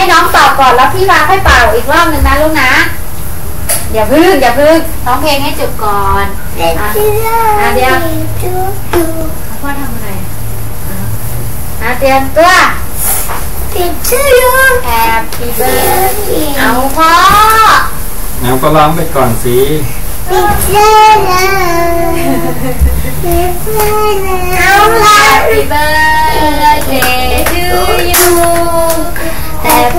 ให้น้องเป่าก่อนแล้วพี่วาค่อยเป่าอีกรอบหนึ่งนะลูกนะอย่าพึ่งอย่าพึ่งร้องเพลงให้จบก่อนเด็กอะที่รักอะเดี๋ยวดูดูพ่อทำอะไรอะอะเตรียมตัวติดชื่อยู Happy birthday เอาพ่อเอาก็ร้องไปก่อนสิติดชื่อนะติดชื่อนะเอา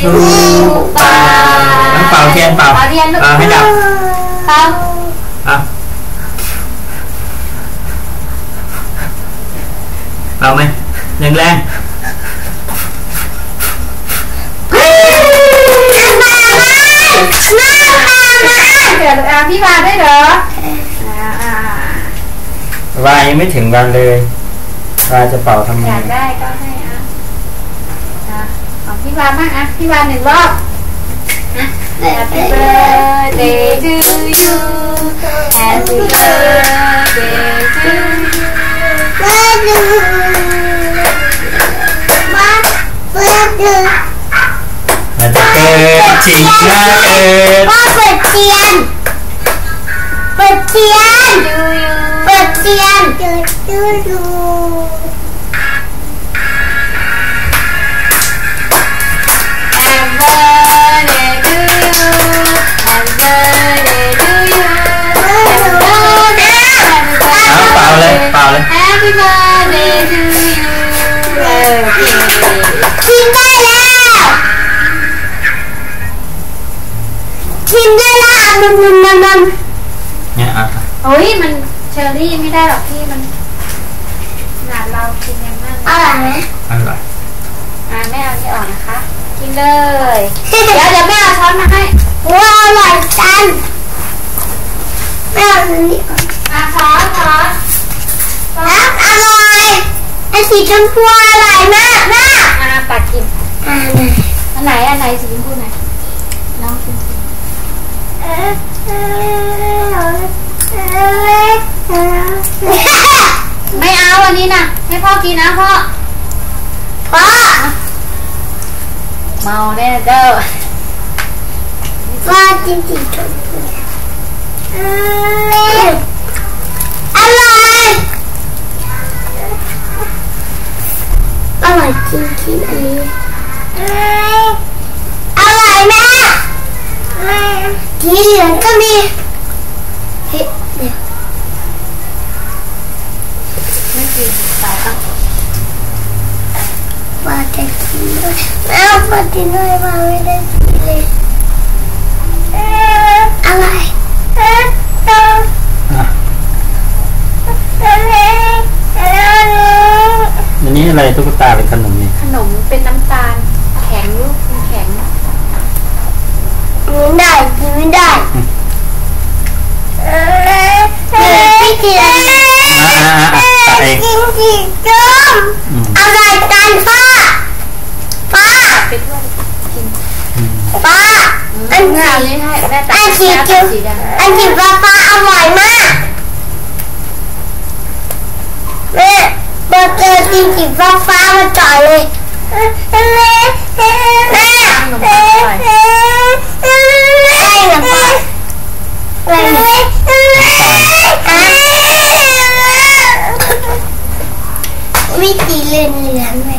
to ป้าน้ำเปล่าเทียนเปล่าเป่าเทียนลูกเป่าให้ดับเป่าอะเป่าไหมแรงแรงเดี๋ยวอะพี่วาด้วยเหรออ่าอ่าๆวายังไม่ถึงวันเลยวาจะเป่าทำไมอยากได้ก็ให้อะอะของ พี่วาบ้างอะพี่วาหนึ่งรอบ Happy birthday to you Happy birthday to you มันจะเกิดจริงนะเกิดพ่อเปิดเทียน เปิดเทียน to you เปิดเทียนดูดู birthday to you โอเคกินได้แล้วกินได้แล้วมันมันมันมันเนี่ยอะโอ้ยมันเชอร์รี่ไม่ได้หรอกพี่มันขนาดเรากินยังนั่นอร่อยไหมอร่อยอ่าแม่เอาที่ออกนะคะ กินเลย เดี๋ยวเดี๋ยวแม่เอาช้อนมาให้ว้าวอร่อยจังแม่เอาอันนี้ก่อนอะช้อนช้อนช้อน น้ำอร่อยไอ สีชมพูอร่อยมากมากอะตักกินอ่าอันไหนอันไหนสีชมพูไหนน้องกินสิเออเออเออเออไม่เอาอันนี้นะให้พ่อกินนะพ่อพ่อเมาแน่เด้อพ่อกินสีชมพูเอออร่อย อร่อยจริงๆอันนี้เอออร่อยมากเออสีเหลืองก็มีเฮ้ยเดี๋ยวไม่กินสายต้องว่าจะกินด้วยเอาปฏิน้อยมาไม่ได้กินเลยเอ่อะไรเอ่อเอ่ออะเอ่อเอ่ออันนี้อะไรตุ๊กตาหรือขนมเนี่ย ขนมเป็นน้ำตาลแข็งลูกมันแข็ง กินไม่ได้กินไม่ได้เอ่อเอ่อพี่กินอะไรอะอะอะอะเองกินสีส้มอืมอะไรกันพ่อพ่อปทั่วเลยกินอืมพ่ออันแม่สีอานี้ให้แม่ตัอักนสีแม่เขีตัยวกสีแดงอันสีฟ้าฟ้าอร่อยมากแม่เปิดเจอกินสีฟ้าฟ้ามาจ่อยเลยแม่แม่แม่แม่แม่แม่หนังปลาแม่ วิธีเล่นเหลือไหม